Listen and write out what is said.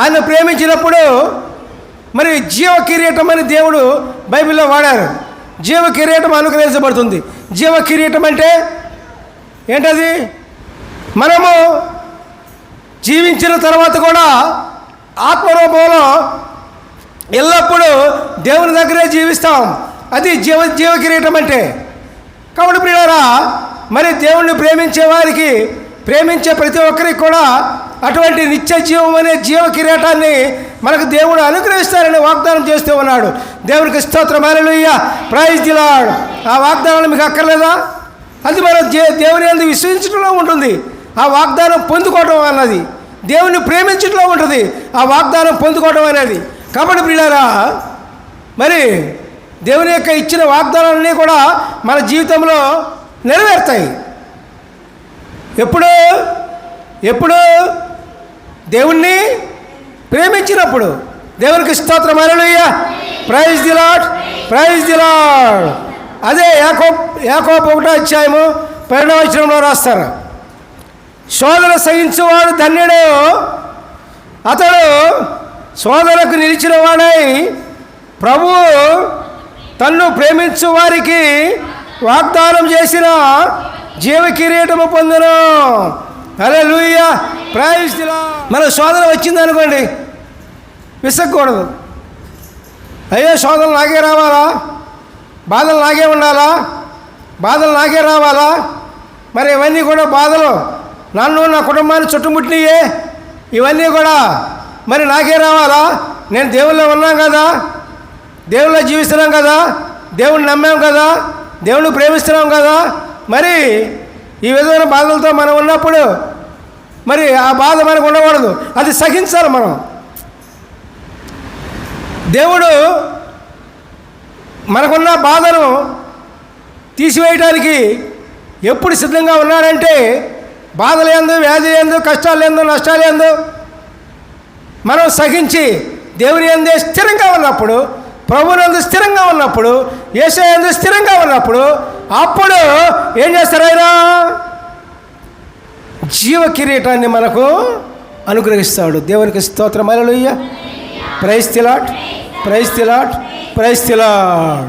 ఆయన ప్రేమించినప్పుడు మరి జీవ కిరీటం అని దేవుడు బైబిల్లో వాడారు. జీవ కిరీటం అనుగ్రహించబడుతుంది. జీవ కిరీటం అంటే ఏంటది? మనము జీవించిన తర్వాత కూడా ఆత్మరూపంలో ఎల్లప్పుడూ దేవుని దగ్గరే జీవిస్తాం. అది జీవ జీవ కిరీటం అంటే. కాబట్టి ప్రియులారా మరి దేవుణ్ణి ప్రేమించే వారికి ప్రేమించే ప్రతి ఒక్కరికి కూడా అటువంటి నిత్య జీవం అనే జీవ కిరీటాన్ని మనకు దేవుడు అనుగ్రహిస్తారని వాగ్దానం చేస్తూ ఉన్నాడు. దేవునికి స్తోత్రం. అలలుయ్య ప్రైజ్ దిలాడు ఆ వాగ్దానాలు మీకు అక్కర్లేదా? అది మనం దే- దేవుని అందు విశ్వసించడంలో ఉంటుంది. ఆ వాగ్దానం పొందుకోవడం అన్నది. దేవుని ప్రేమించడంలో ఉంటుంది. ఆ వాగ్దానం పొందుకోవడం అనేది కాబట్టి ప్రియులారా మరి దేవుని యొక్క ఇచ్చిన వాగ్దానాలన్నీ కూడా మన జీవితంలో నెరవేరుతాయి. ఎప్పుడు ఎప్పుడు దేవుణ్ణి ప్రేమించినప్పుడు. దేవునికి స్తోత్రం. Hallelujah praise the lord praise the lord అదే యాకో యాకోబు ఒకటో అధ్యాయము పరిణవచనంలో రాస్తారు. శోధన సహించువాడు ధన్యుడు. అతడు శోధనకు నిలిచిన వాడై ప్రభువు తన్ను ప్రేమించు వారికి వాగ్దానం చేసిన జీవ కిరీటము అరే లూయా ప్రైజ్ మన శోధన వచ్చింది అనుకోండి విసక్కూడదు. అయ్యో శోధనలు నాకే రావాలా? బాధలు నాకే ఉండాలా? బాధలు నాకే రావాలా? మరి ఇవన్నీ కూడా బాధలు. నన్ను నా కుటుంబాన్ని చుట్టుముట్టినయే. ఇవన్నీ కూడా మరి నాకే రావాలా? నేను దేవుళ్ళో ఉన్నాం కదా? దేవుళ్ళు జీవిస్తున్నాం కదా? దేవుణ్ణి నమ్మాం కదా? దేవుణ్ణి ప్రేమిస్తున్నాం కదా? మరి ఈ విధమైన బాధలతో మనం ఉన్నప్పుడు మరి ఆ బాధ మనకు ఉండకూడదు. అది సహించాలి మనం. దేవుడు మనకున్న బాధను తీసివేయడానికి ఎప్పుడు సిద్ధంగా ఉన్నాడంటే బాధ లేదు వ్యాధి లేదు కష్టాలు లేదు నష్టాలు ఎందు మనం సహించి దేవుని ఎందు స్థిరంగా ఉన్నప్పుడు ప్రభునందు స్థిరంగా ఉన్నప్పుడు ఏసే ఎందు స్థిరంగా ఉన్నప్పుడు అప్పుడు ఏం చేస్తారు ఆయన? జీవ కిరీటాన్ని మనకు అనుగ్రహిస్తాడు. దేవునికి స్తోత్రం. Alleluia praise the Lord praise the Lord the Lord